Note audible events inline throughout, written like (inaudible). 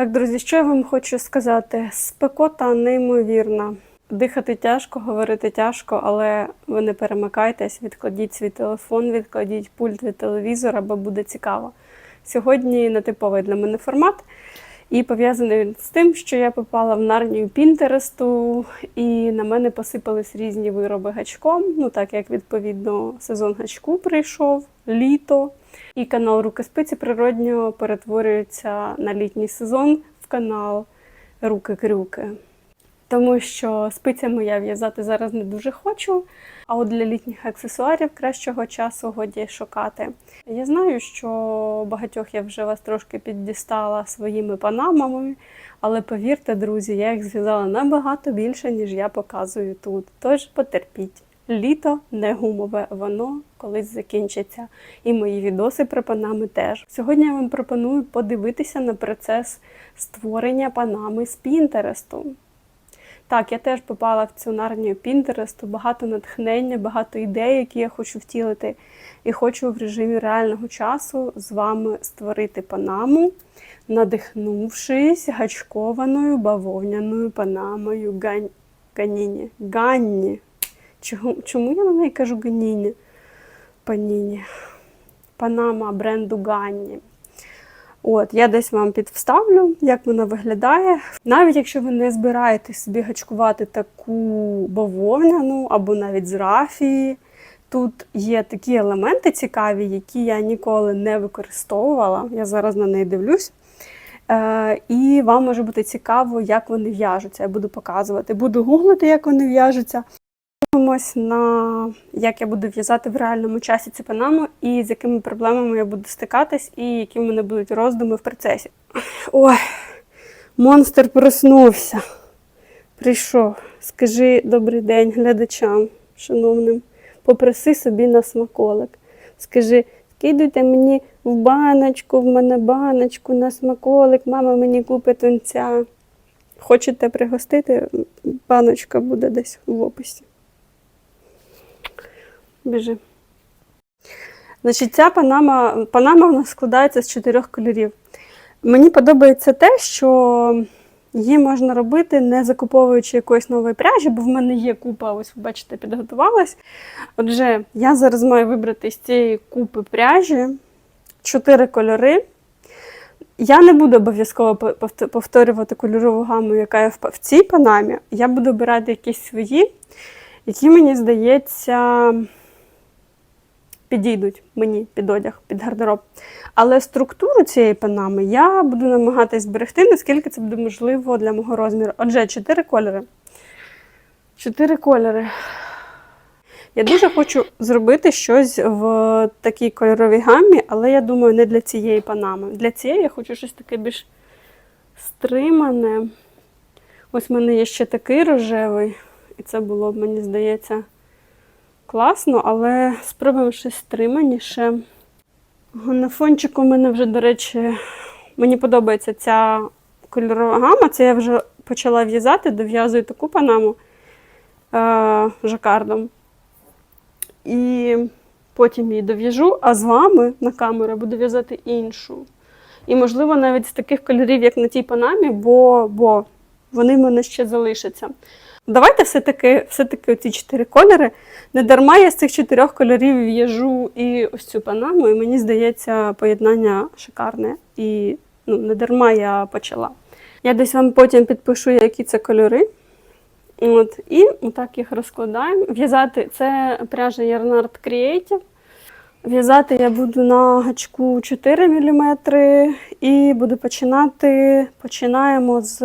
Так, друзі, що я вам хочу сказати? Спекота неймовірна. Дихати тяжко, говорити тяжко, але ви не перемикайтесь, відкладіть свій телефон, відкладіть пульт від телевізора, бо буде цікаво. Сьогодні нетиповий для мене формат, і пов'язаний з тим, що я попала в нарнію Пінтересту, і на мене посипались різні вироби гачком. Ну так як відповідно сезон гачку прийшов, літо. І канал Руки Спиці природньо перетворюється на літній сезон в канал Руки-Крюки. Тому що спицями я в'язати зараз не дуже хочу, а от для літніх аксесуарів кращого часу годі шукати. Я знаю, що багатьох я вже вас трошки піддістала своїми панамами, але повірте, друзі, я їх зв'язала набагато більше, ніж я показую тут. Тож потерпіть. Літо не гумове, воно колись закінчиться. І мої відоси про панами теж. Сьогодні я вам пропоную подивитися на процес створення панами з Пінтересту. Так, я теж попала в цю нарнію Пінтересту, багато натхнення, багато ідей, які я хочу втілити. І хочу в режимі реального часу з вами створити панаму, надихнувшись гачкованою бавовняною панамою Гань... Ганіні. Ганні. Чому, я на неї кажу Ганіні? Паніні. Панама бренду Ганні. От, я десь вам підвставлю, як вона виглядає. Навіть якщо ви не збираєтесь собі гачкувати таку бавовняну або навіть з рафії, тут є такі елементи цікаві, які я ніколи не використовувала. Я зараз на неї дивлюсь. Е, і вам може бути цікаво, як вони в'яжуться. Я буду показувати. Буду гуглити, як вони в'яжуться. Подивимось на як я буду в'язати в реальному часі цю панаму і з якими проблемами я буду стикатись, і які в мене будуть роздуми в процесі. Ой, монстр проснувся. Прийшов. Скажи добрий день глядачам, шановним. Попроси собі на смаколик. Скажи, скидуйте мені в баночку, в мене баночку на смаколик, мама мені купить тунця. Хочете пригостити? Баночка буде десь в описі. Біжи. Значить, ця панама, панама в нас складається з чотирьох кольорів. Мені подобається те, що її можна робити, не закуповуючи якоїсь нової пряжі, бо в мене є купа, ось ви бачите, підготувалась. Отже, я зараз маю вибрати з цієї купи пряжі чотири кольори. Я не буду обов'язково повторювати кольорову гаму, яка є в цій панамі. Я буду обирати якісь свої, які, мені здається, підійдуть мені під одяг, під гардероб. Але структуру цієї панами я буду намагатись зберегти, наскільки це буде можливо для мого розміру. Отже, чотири кольори. Чотири кольори. Я дуже хочу зробити щось в такій кольоровій гамі, але я думаю, не для цієї панами. Для цієї я хочу щось таке більш стримане. Ось в мене є ще такий рожевий, і це було б, мені здається, класно, але спробуємо щось стриманіше. На фончику в мене вже, до речі, мені подобається ця кольорова гама. Це я вже почала в'язати, дов'язую таку панаму е- жакардом. І потім її дов'яжу, а з вами на камеру буду в'язати іншу. І, можливо, навіть з таких кольорів, як на тій панамі, бо, бо вони в мене ще залишаться. Давайте все-таки все-таки ці чотири кольори. Не дарма я з цих чотирьох кольорів в'яжу і ось цю панаму, і мені здається, поєднання шикарне. І ну, не дарма я почала. Я десь вам потім підпишу, які це кольори. От, і отак їх розкладаємо. В'язати це пряжа Yarnard Creative. В'язати я буду на гачку 4 мм і буду починати. Починаємо з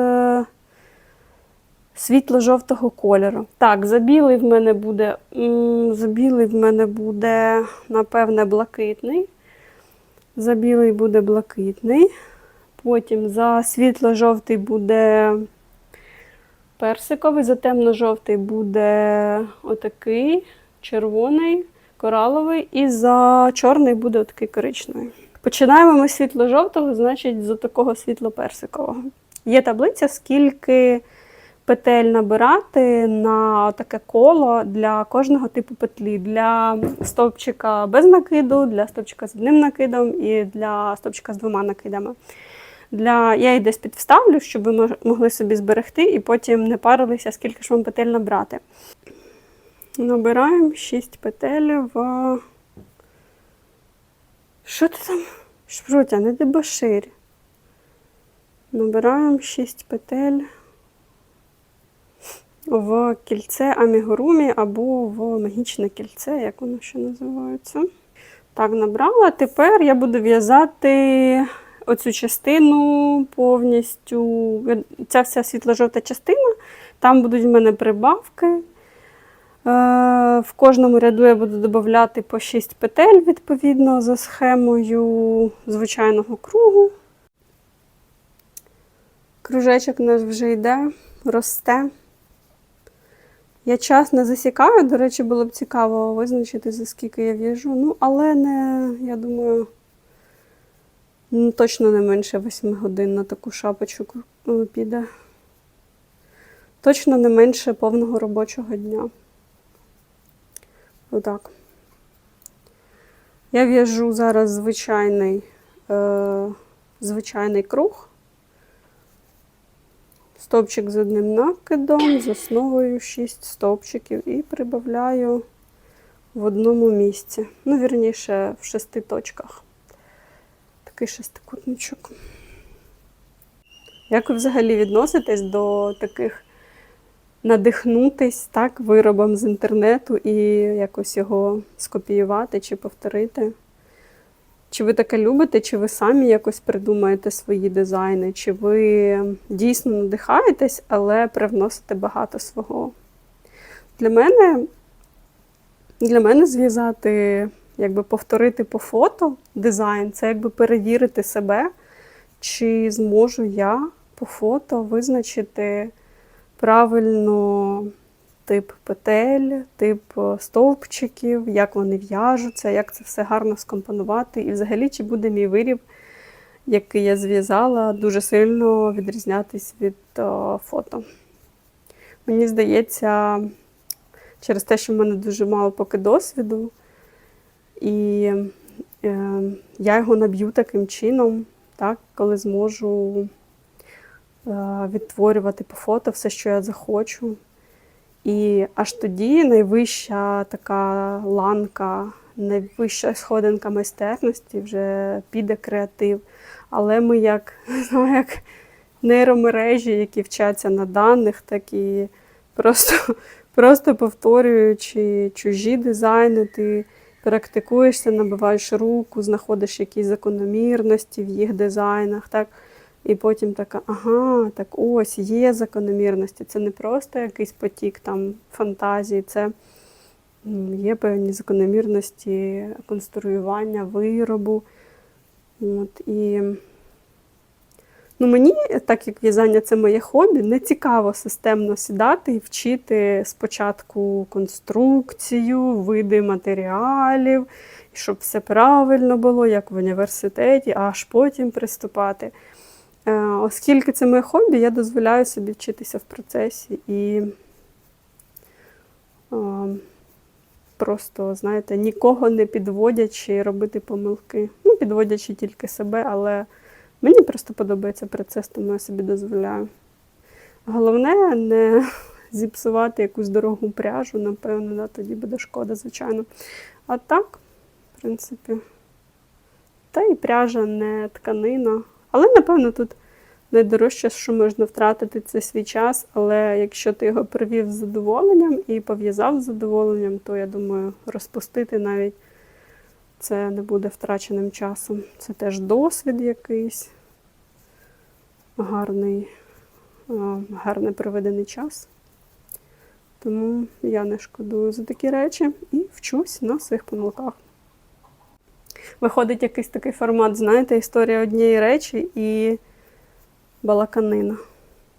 світло-жовтого кольору. Так, за білий в мене буде, за білий в мене буде, напевне, блакитний. За білий буде блакитний. Потім за світло-жовтий буде персиковий, за темно-жовтий буде отакий, червоний, кораловий, і за чорний буде отакий коричневий. Починаємо ми з світло-жовтого, значить, з такого світло-персикового. Є таблиця, скільки петель набирати на таке коло для кожного типу петлі. Для стовпчика без накиду, для стовпчика з одним накидом і для стовпчика з двома накидами. Для... Я її десь підставлю, щоб ви могли собі зберегти і потім не парилися, скільки ж вам петель набрати. Набираємо 6 петель в. Що ти там? Шпрутя, не дебоширь. Набираємо 6 петель в кільце амігурумі або в магічне кільце, як воно ще називається. Так, набрала. Тепер я буду в'язати оцю частину повністю. Ця вся світло-жовта частина. Там будуть в мене прибавки. Е, В кожному ряду я буду додати по 6 петель, відповідно, за схемою звичайного кругу. Кружечок наш вже йде, росте. Я час не засікаю, до речі, було б цікаво визначити, за скільки я в'яжу. Ну, але не, я думаю, ну, точно не менше 8 годин на таку шапочку е, піде. Точно не менше повного робочого дня. Отак. Я в'яжу зараз звичайний, е, звичайний круг. Стовпчик з одним накидом, з основою 6 стовпчиків і прибавляю в одному місці. Ну, вірніше, в шести точках. Такий шестикутничок. Як ви взагалі відноситесь до таких надихнутись так, виробом з інтернету і якось його скопіювати чи повторити? Чи ви таке любите, чи ви самі якось придумаєте свої дизайни, чи ви дійсно надихаєтесь, але привносите багато свого? Для мене, для мене зв'язати, якби повторити по фото дизайн, це якби перевірити себе, чи зможу я по фото визначити правильно тип петель, тип стовпчиків, як вони в'яжуться, як це все гарно скомпонувати. І взагалі, чи буде мій виріб, який я зв'язала, дуже сильно відрізнятись від фото. Мені здається, через те, що в мене дуже мало поки досвіду, і е, я його наб'ю таким чином, так, коли зможу е, відтворювати по фото все, що я захочу. І аж тоді найвища така ланка, найвища сходинка майстерності вже піде креатив. Але ми як, (laughs) ну, як нейромережі, які вчаться на даних, так і просто, (laughs) просто повторюючи чужі дизайни, ти практикуєшся, набиваєш руку, знаходиш якісь закономірності в їх дизайнах. Так? І потім така, ага, так ось є закономірності. Це не просто якийсь потік там фантазії, це є певні закономірності конструювання, виробу. От, і ну, мені, так як в'язання це моє хобі, не цікаво системно сідати і вчити спочатку конструкцію, види матеріалів, щоб все правильно було, як в університеті, аж потім приступати. Е, Оскільки це моє хобі, я дозволяю собі вчитися в процесі і е, просто, знаєте, нікого не підводячи робити помилки. Ну, підводячи тільки себе, але мені просто подобається процес, тому я собі дозволяю. Головне не (laughs) зіпсувати якусь дорогу пряжу, напевно, да, тоді буде шкода, звичайно. А так, в принципі, та і пряжа не тканина. Але, напевно, тут найдорожче, що можна втратити, це свій час. Але якщо ти його привів з задоволенням і пов'язав з задоволенням, то я думаю, розпустити навіть це не буде втраченим часом. Це теж досвід якийсь, гарний, а, гарний проведений час. Тому я не шкодую за такі речі і вчусь на своїх помилках. Виходить якийсь такий формат, знаєте, історія однієї речі і балаканина.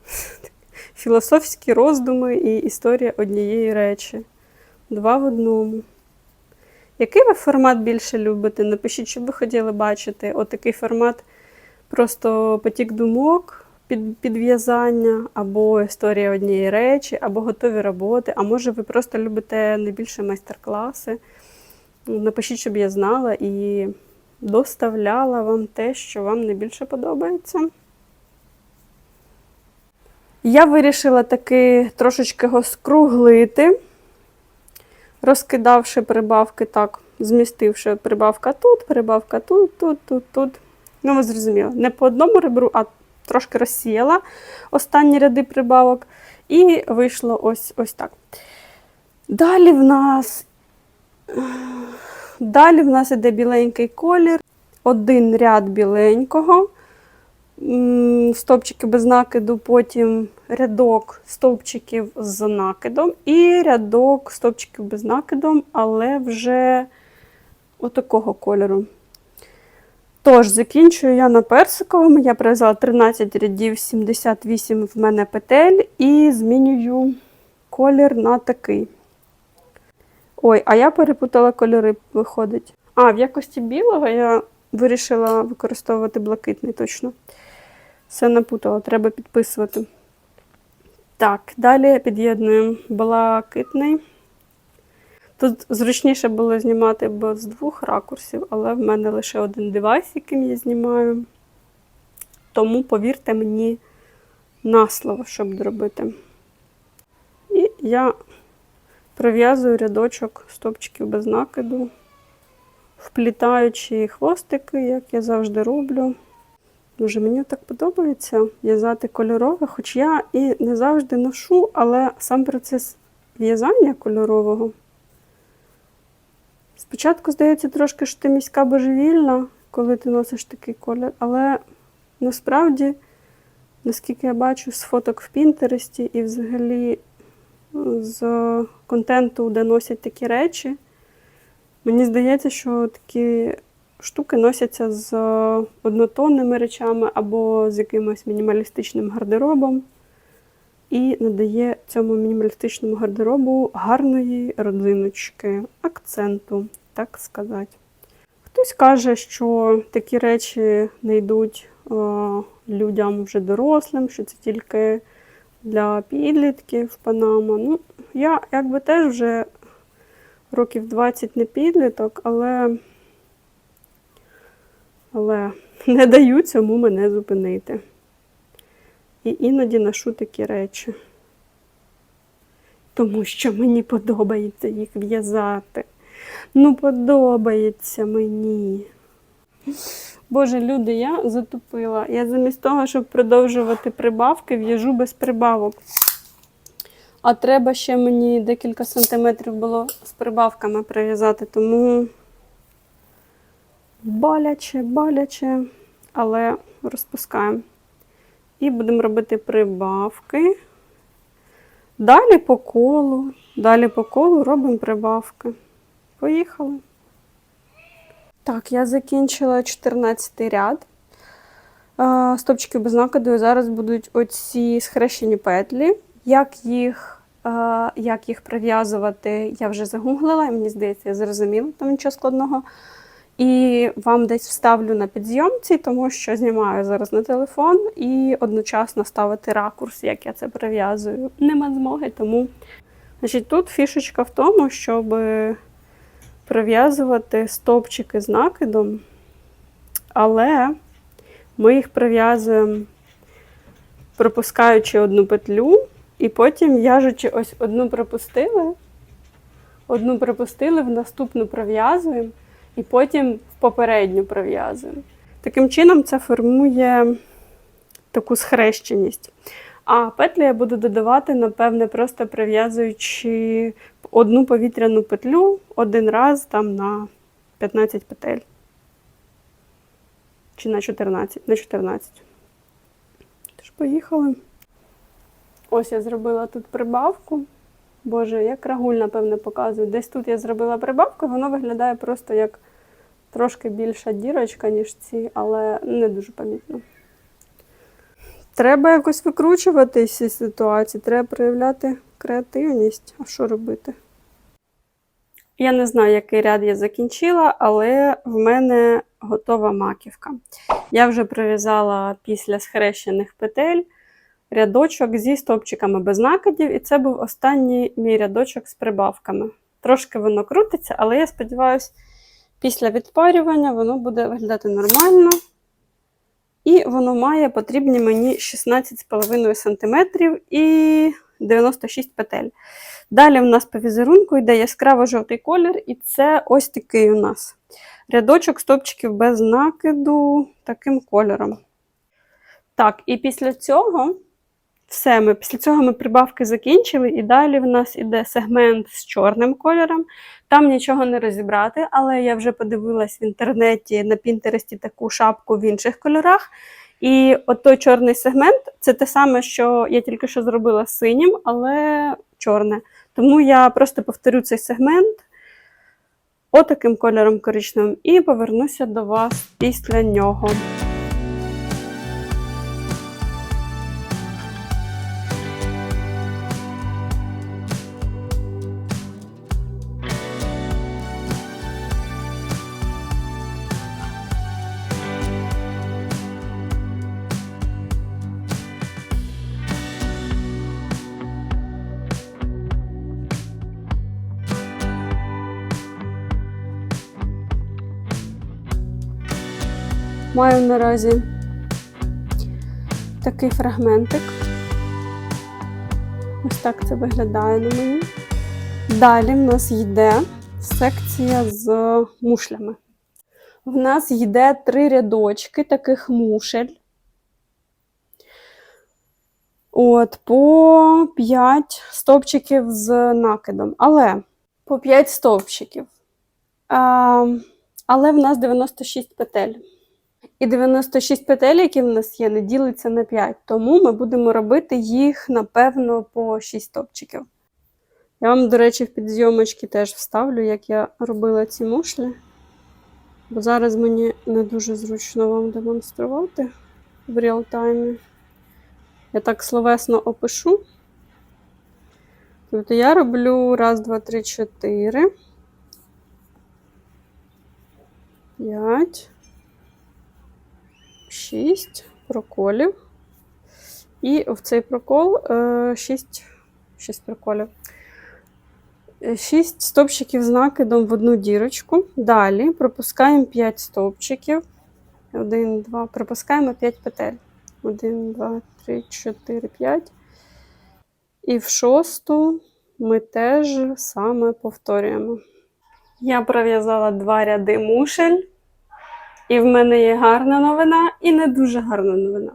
(laughs) Філософські роздуми і історія однієї речі. Два в одному. Який ви формат більше любите? Напишіть, що ви хотіли бачити. Отакий формат просто потік думок, під, підв'язання, або історія однієї речі, або готові роботи. А може, ви просто любите найбільше майстер-класи. Напишіть, щоб я знала, і доставляла вам те, що вам найбільше подобається. Я вирішила таки трошечки його скруглити, розкидавши прибавки так, змістивши прибавка тут, прибавка тут, тут, тут, тут. Ну, ви зрозуміли, не по одному ребру, а трошки розсіяла останні ряди прибавок. І вийшло ось ось так. Далі в нас далі в нас іде біленький колір, один ряд біленького, стовпчики без накиду, потім рядок стовпчиків з накидом і рядок стовпчиків без накидом, але вже отакого кольору. Тож, закінчую я на персиковому. Я прив'язала 13 рядів, 78 в мене петель і змінюю колір на такий. Ой, а я перепутала кольори, виходить. А, в якості білого я вирішила використовувати блакитний точно. Все напутала, треба підписувати. Так, далі під'єднуємо блакитний. Тут зручніше було знімати бо з двох ракурсів, але в мене лише один девайс, яким я знімаю. Тому повірте мені на слово, щоб зробити. І я пров'язую рядочок стопчиків без накиду, вплітаючи хвостики, як я завжди роблю. Дуже мені так подобається в'язати кольорове, хоч я і не завжди ношу, але сам процес в'язання кольорового. Спочатку здається трошки, що ти міська божевільна, коли ти носиш такий колір, але насправді, наскільки я бачу з фоток в Пінтересті і взагалі з контенту, де носять такі речі, мені здається, що такі штуки носяться з однотонними речами або з якимось мінімалістичним гардеробом. І надає цьому мінімалістичному гардеробу гарної родзиночки, акценту, так сказати. Хтось каже, що такі речі не йдуть е, людям вже дорослим, що це тільки для підлітків панама. Ну, я якби теж вже років 20 не підліток, але, але (laughs) не даю цьому мене зупинити. І іноді ношу такі речі. Тому що мені подобається їх в'язати. Ну, подобається мені. Боже, люди, я затупила. Я замість того, щоб продовжувати прибавки, в'яжу без прибавок. А треба ще мені декілька сантиметрів було з прибавками прив'язати, тому боляче, боляче, але розпускаємо. І будемо робити прибавки. Далі по колу, далі по колу робимо прибавки. Поїхали. Так, я закінчила 14 ряд. Стопчики без накиду. Зараз будуть оці схрещені петлі. Як їх як їх прив'язувати, я вже загуглила, і мені здається, я зрозуміла, там нічого складного. І вам десь вставлю на підзйомці, тому що знімаю зараз на телефон і одночасно ставити ракурс, як я це прив'язую. Нема змоги, тому Значить, тут фішечка в тому, щоб прив'язувати стовпчики з накидом, але ми їх прив'язуємо, пропускаючи одну петлю, і потім в'яжучи ось одну пропустили, одну пропустили, в наступну пров'язуємо і потім в попередню пров'язуємо. Таким чином, це формує таку схрещеність. А петлі я буду додавати, напевне, просто прив'язуючи одну повітряну петлю один раз там на 15 петель. Чи на 14? На 14. Тож, поїхали. Ось я зробила тут прибавку. Боже, як рагуль, напевне, показую. Десь тут я зробила прибавку, воно виглядає просто як трошки більша дірочка, ніж ці, але не дуже помітно. Треба якось викручуватися з ситуації, треба проявляти креативність. А що робити? Я не знаю, який ряд я закінчила, але в мене готова маківка. Я вже прив'язала після схрещених петель рядочок зі стовпчиками без накидів, і це був останній мій рядочок з прибавками. Трошки воно крутиться, але я сподіваюся, Після відпарювання воно буде виглядати нормально. І воно має потрібні мені 16,5 см і 96 петель. Далі в нас по візерунку йде яскраво-жовтий колір, і це ось такий у нас рядочок стопчиків без накиду таким кольором. Так, і після цього все, ми, після цього ми прибавки закінчили, і далі в нас іде сегмент з чорним кольором. Там нічого не розібрати, але я вже подивилась в інтернеті на Пінтересті таку шапку в інших кольорах. І от той чорний сегмент це те саме, що я тільки що зробила синім, але чорне. Тому я просто повторю цей сегмент отаким кольором коричневим і повернуся до вас після нього. Маю наразі такий фрагментик. Ось так це виглядає на мені. Далі в нас йде секція з мушлями. В нас йде три рядочки таких мушель. От, по 5 стовпчиків з накидом. Але по 5 стовпчиків. А, але в нас 96 петель. І 96 петель, які в нас є, не ділиться на 5. Тому ми будемо робити їх, напевно, по 6 топчиків. Я вам, до речі, в підзйомочки теж вставлю, як я робила ці мушлі. Бо зараз мені не дуже зручно вам демонструвати в реалтаймі. Я так словесно опишу. Тобто я роблю раз, два, три, чотири. П'ять. 6 проколів. І в цей прокол 6, 6 проколів. 6 стовпчиків з накидом в одну дірочку. Далі пропускаємо 5 стовпчиків. 1, 2, пропускаємо 5 петель. 1, 2, 3, 4, 5. І в шосту ми теж саме повторюємо. Я пров'язала два ряди мушель. І в мене є гарна новина і не дуже гарна новина.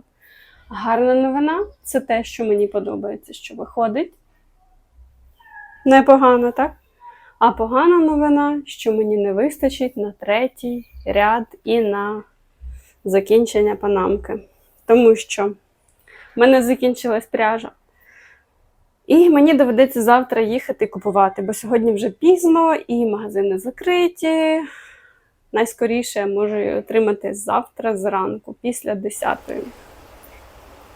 Гарна новина це те, що мені подобається, що виходить. Непогано, так? А погана новина, що мені не вистачить на третій ряд і на закінчення панамки. Тому що в мене закінчилась пряжа. І мені доведеться завтра їхати купувати, бо сьогодні вже пізно і магазини закриті найскоріше я можу її отримати завтра зранку, після 10-ї.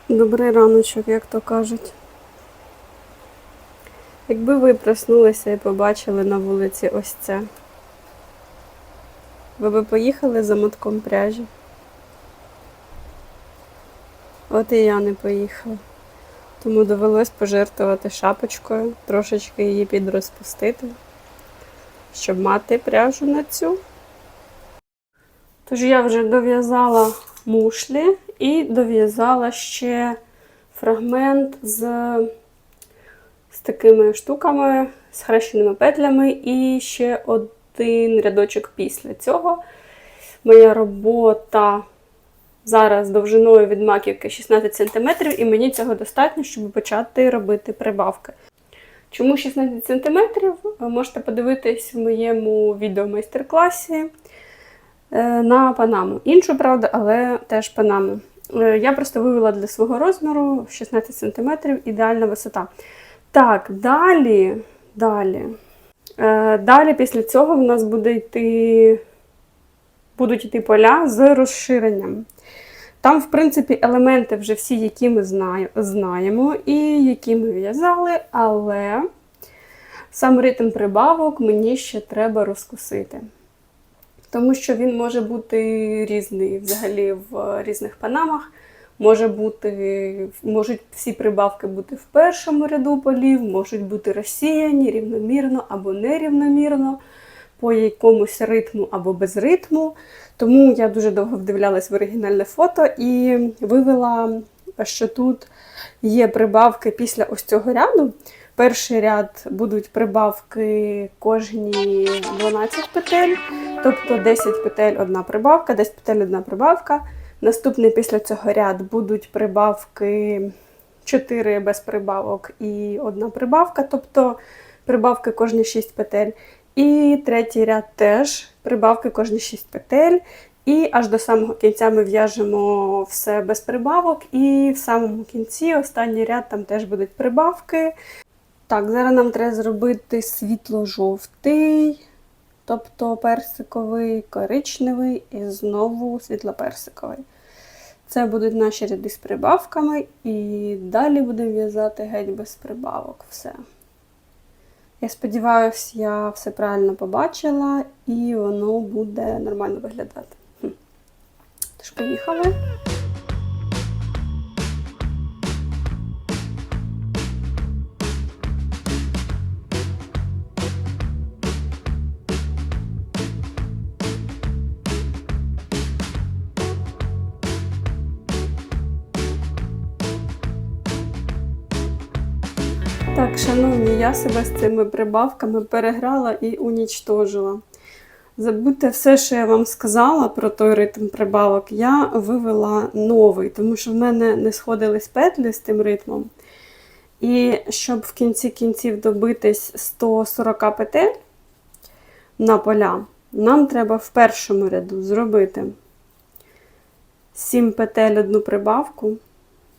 Добрий раночок, як то кажуть. Якби ви проснулися і побачили на вулиці ось це, ви би поїхали за мотком пряжі? От і я не поїхала. Тому довелось пожертвувати шапочкою, трошечки її підрозпустити, щоб мати пряжу на цю. Тож я вже дов'язала мушлі і дов'язала ще фрагмент з з такими штуками, з хрещеними петлями, і ще один рядочок після цього. Моя робота зараз довжиною від маківки 16 см, і мені цього достатньо, щоб почати робити прибавки. Чому 16 см? Можете подивитись в моєму відео майстер-класі. Е, на панаму. Іншу, правда, але теж панаму. Е, я просто вивела для свого розміру 16 см ідеальна висота. Так, далі, далі. Е, далі після цього в нас буде йти, будуть йти поля з розширенням. Там, в принципі, елементи вже всі, які ми знаємо, і які ми в'язали, але сам ритм прибавок мені ще треба розкусити тому що він може бути різний взагалі в різних панамах. Може бути, Можуть всі прибавки бути в першому ряду полів, можуть бути розсіяні рівномірно або нерівномірно. по якомусь ритму або без ритму. Тому я дуже довго вдивлялась в оригінальне фото і вивела, що тут є прибавки після ось цього ряду. Перший ряд будуть прибавки кожні 12 петель, тобто 10 петель одна прибавка, 10 петель одна прибавка. Наступний після цього ряд будуть прибавки 4 без прибавок і одна прибавка, тобто прибавки кожні 6 петель. І третій ряд теж прибавки кожні 6 петель. І аж до самого кінця ми в'яжемо все без прибавок. І в самому кінці останній ряд там теж будуть прибавки. Так, зараз нам треба зробити світло-жовтий, тобто персиковий, коричневий і знову світло-персиковий. Це будуть наші ряди з прибавками, і далі будемо в'язати геть без прибавок. Все. Я сподіваюся, я все правильно побачила і воно буде нормально виглядати. Тож, поїхали. Так, шановні, я себе з цими прибавками переграла і унічтожила. Забудьте все, що я вам сказала про той ритм прибавок, я вивела новий, тому що в мене не сходились петлі з тим ритмом. І щоб в кінці кінців добитись 140 петель на поля, нам треба в першому ряду зробити 7 петель одну прибавку.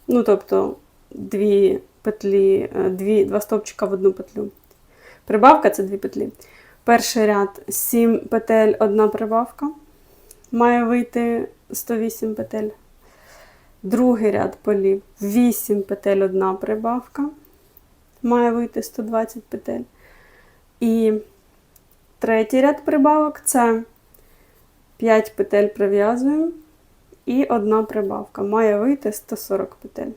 Ну, тобто, дві петлі, е, дві, два стовпчика в одну петлю. Прибавка це дві петлі. Перший ряд 7 петель, одна прибавка. Має вийти 108 петель. Другий ряд полів 8 петель, одна прибавка. Має вийти 120 петель. І третій ряд прибавок це 5 петель прив'язуємо і одна прибавка. Має вийти 140 петель.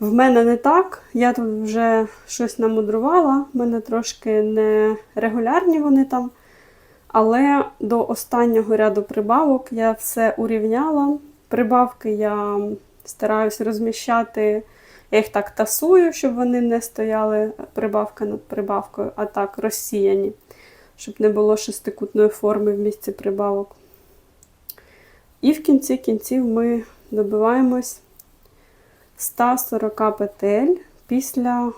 В мене не так. Я тут вже щось намудрувала, в мене трошки не регулярні вони там. Але до останнього ряду прибавок я все урівняла. Прибавки я стараюся розміщати, я їх так тасую, щоб вони не стояли прибавка над прибавкою, а так розсіяні, щоб не було шестикутної форми в місці прибавок. І в кінці кінців ми добиваємось 140 петель після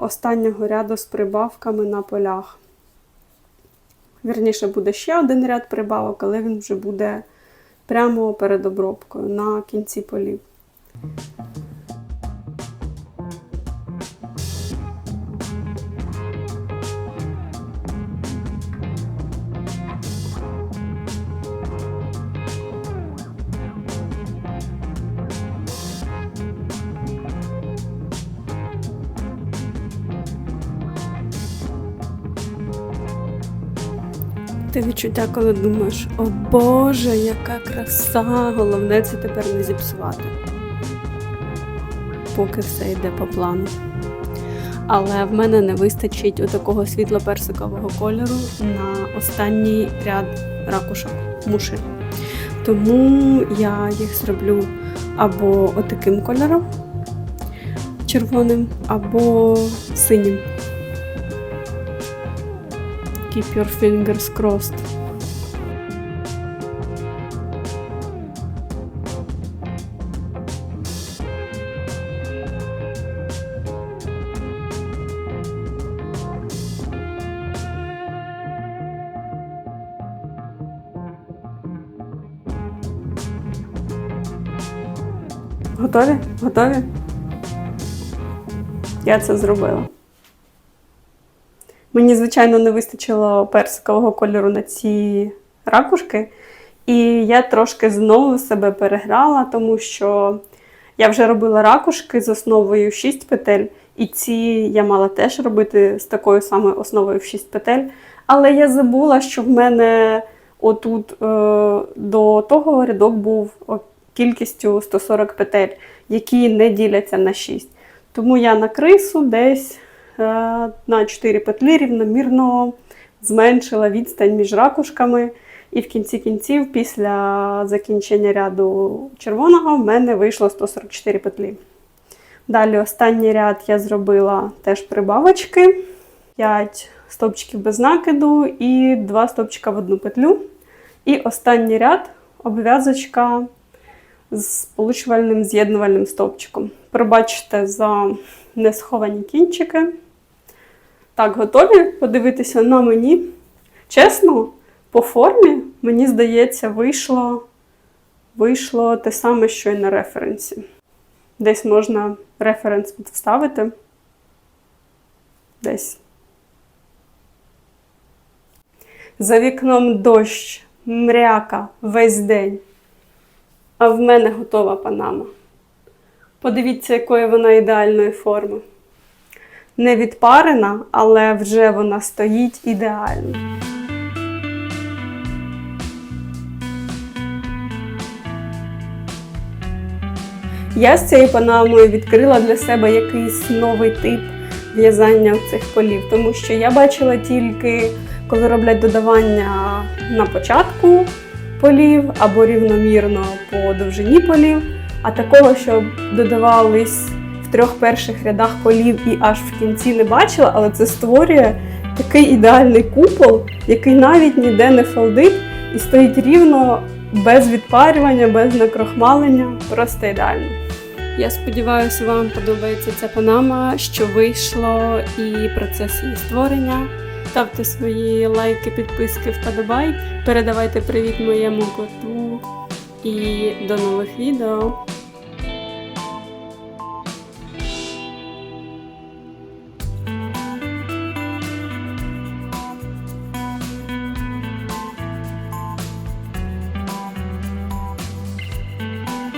останнього ряду з прибавками на полях. Вірніше буде ще один ряд прибавок, але він вже буде прямо перед обробкою на кінці полів. Відчуття, коли думаєш, о Боже, яка краса! Головне це тепер не зіпсувати. Поки все йде по плану. Але в мене не вистачить отакого світло-персикового кольору на останній ряд ракушок мушель. Тому я їх зроблю або отаким кольором червоним, або синім. Keep your fingers crossed. Готові? Готові? Я це зробила. Мені, звичайно, не вистачило персикового кольору на ці ракушки. І я трошки знову себе переграла, тому що я вже робила ракушки з основою 6 петель, і ці я мала теж робити з такою самою основою в 6 петель. Але я забула, що в мене отут е, до того рядок був кількістю 140 петель, які не діляться на 6. Тому я на крису десь на 4 петлі рівномірно зменшила відстань між ракушками. І в кінці кінців, після закінчення ряду червоного, в мене вийшло 144 петлі. Далі останній ряд я зробила теж прибавочки, 5 стовпчиків без накиду і 2 стовпчика в одну петлю. І останній ряд обв'язочка з сполучувальним з'єднувальним стовпчиком. Пробачте за несховані кінчики. Так, готові подивитися на мені. Чесно, по формі, мені здається, вийшло, вийшло те саме, що й на референсі. Десь можна референс підставити. Десь. За вікном дощ, мряка весь день. А в мене готова панама. Подивіться, якої вона ідеальної форми. Не відпарена, але вже вона стоїть ідеально. Я з цією панамою відкрила для себе якийсь новий тип в'язання цих полів, тому що я бачила тільки, коли роблять додавання на початку полів або рівномірно по довжині полів, а такого, щоб додавались в трьох перших рядах полів і аж в кінці не бачила, але це створює такий ідеальний купол, який навіть ніде не фалдить і стоїть рівно без відпарювання, без накрохмалення. Просто ідеально. Я сподіваюся, вам подобається ця панама, що вийшло, і процес її створення. Ставте свої лайки, підписки, вподобай. Передавайте привіт моєму коту. І до нових відео.